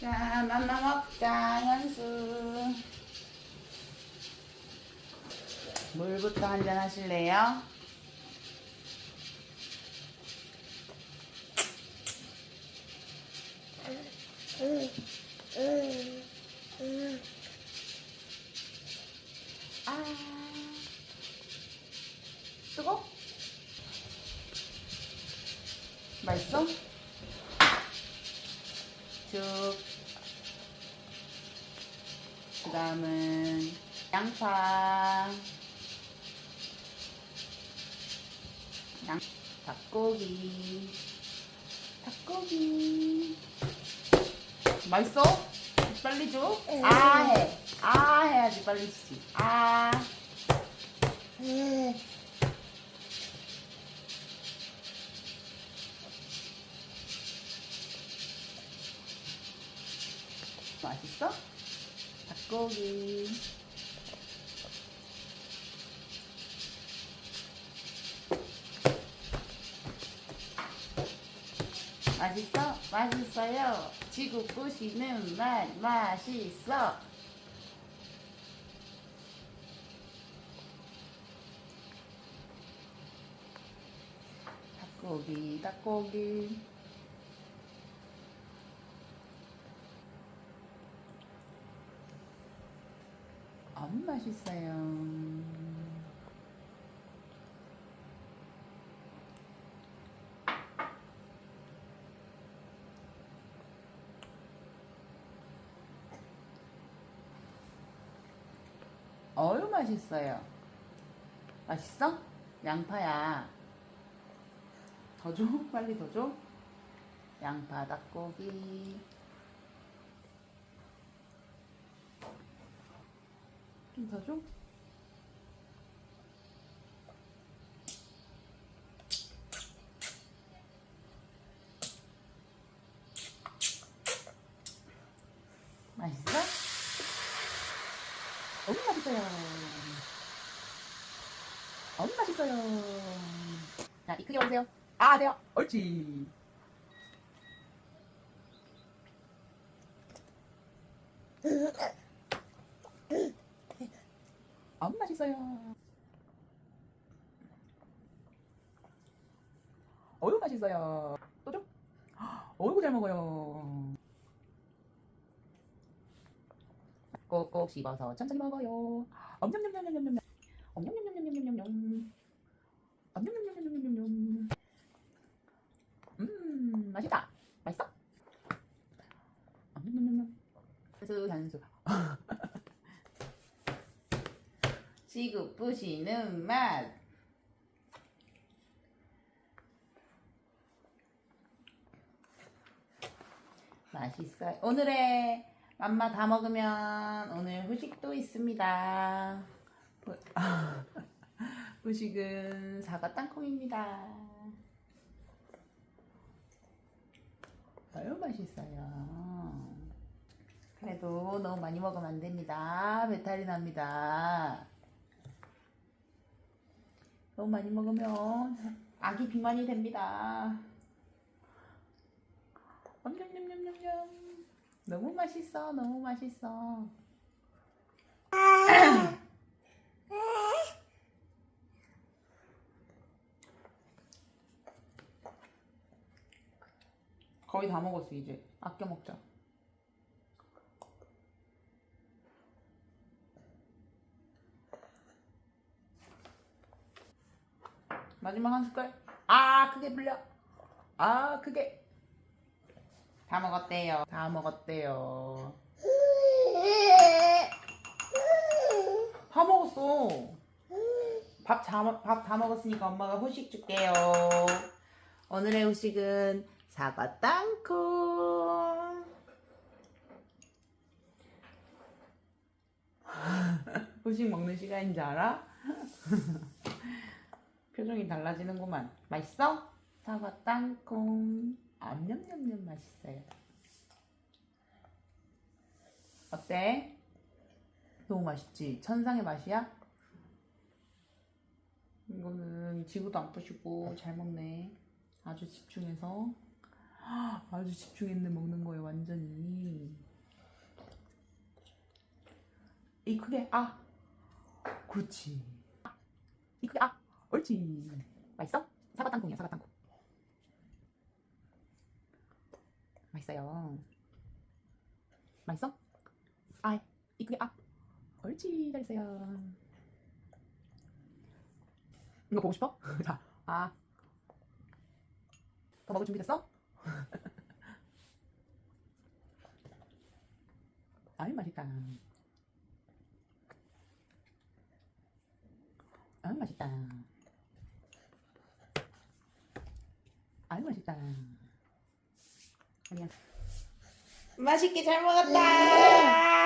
자, 맘마 먹자, 현수. 물부터 한잔 하실래요? 아, 뜨거? 맛있어? 쭉. 그 다음은 양파. 양, 닭고기. 닭고기. 맛있어? 빨리 줘. 아 해. 아 해야지 빨리 주지. 아. 맛있어? 닭고기. 맛있어? 맛있어요. 지구 부시는 맛 맛있어. 닭고기, 닭고기. 안 맛있어요. 어유 맛있어요. 맛있어? 양파야. 더 줘? 빨리 더 줘? 양파 닭고기. 좀더 줘? 맛있어? 너무 맛있어요. 너무 맛있어요. 자, 이 크게 올리세요. 아, 하세요. 옳지. 너무 맛있어요. 어유 맛있어요. 또 좀? 어이구 잘 먹어요. 꼭꼭 씹어서 천천히 먹어요. 엄냠냠냠냠냠냠. 엄냠냠냠냠냠냠. 엄냠냠냠냠냠냠. 음, 맛있다. 맛있어? 엄냠냠냠냠. 현수, 현수. 시급 부시는 맛. 맛있어요. 오늘의 맘마 다 먹으면 오늘 후식도 있습니다. 후- 후식은 사과 땅콩입니다. 아유 맛있어요. 그래도 너무 많이 먹으면 안 됩니다. 배탈이 납니다. 너무 많이 먹으면 아기 비만이 됩니다. 엄냠냠냠냠냠. 너무 맛있어, 너무 맛있어. 거의 다 먹었어, 이제. 아껴 먹자. 마지막 한 숟갈. 아, 크게 불려. 아, 크게. 다 먹었대요. 다 먹었대요. 다 먹었어. 밥다 먹었으니까 엄마가 후식 줄게요. 오늘의 후식은 사과 땅콩. 후식 먹는 시간인 줄 알아? 표정이 달라지는구만. 맛있어? 사과 땅콩. 암냠냠냠 아, 맛있어요. 어때? 너무 맛있지? 천상의 맛이야? 이거는 지구도 안 부시고 잘 먹네. 아주 집중해서. 아주 집중했는데 먹는 거예요, 완전히. 이 크게, 아! 그렇지. 아 옳지 맛있어? 사과 땅콩이야 사과 땅콩 맛있어요 맛있어? 아이 크게 아 옳지 잘했어요 이거 보고 싶어? 자 아 더 먹을 준비 됐어? 아유 맛있다 아유 맛있다 아유 맛있다. 아니야 맛있게 잘 먹었다.